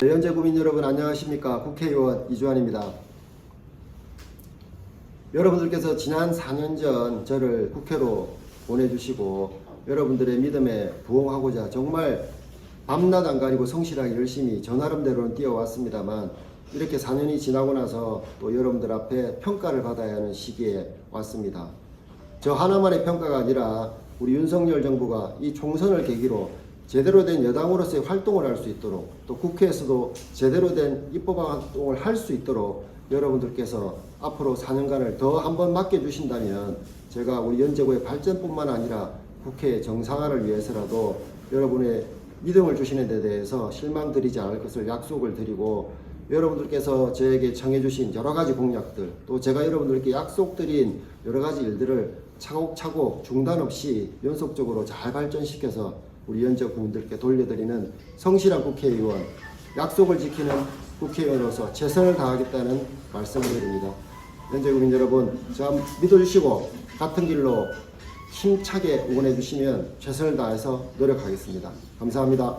네, 현재 국민 여러분 안녕하십니까 국회의원 이주환입니다. 여러분들께서 지난 4년 전 저를 국회로 보내주시고 여러분들의 믿음에 부응하고자 정말 밤낮 안 가리고 성실하게 열심히 저 나름대로는 뛰어왔습니다만 이렇게 4년이 지나고 나서 또 여러분들 앞에 평가를 받아야 하는 시기에 왔습니다. 저 하나만의 평가가 아니라 우리 윤석열 정부가 이 총선을 계기로 제대로 된 여당으로서의 활동을 할 수 있도록 또 국회에서도 제대로 된 입법 활동을 할 수 있도록 여러분들께서 앞으로 4년간을 더 한번 맡겨주신다면 제가 우리 연제구의 발전뿐만 아니라 국회의 정상화를 위해서라도 여러분의 믿음을 주시는 데 대해서 실망드리지 않을 것을 약속을 드리고 여러분들께서 저에게 정해주신 여러 가지 공약들 또 제가 여러분들께 약속드린 여러 가지 일들을 차곡차곡 중단 없이 연속적으로 잘 발전시켜서 우리 연적 국민들께 돌려드리는 성실한 국회의원 약속을 지키는 국회의원으로서 최선을 다하겠다는 말씀을 드립니다. 연적 국민 여러분 저 믿어주시고 같은 길로 힘차게 응원해 주시면 최선을 다해서 노력하겠습니다. 감사합니다.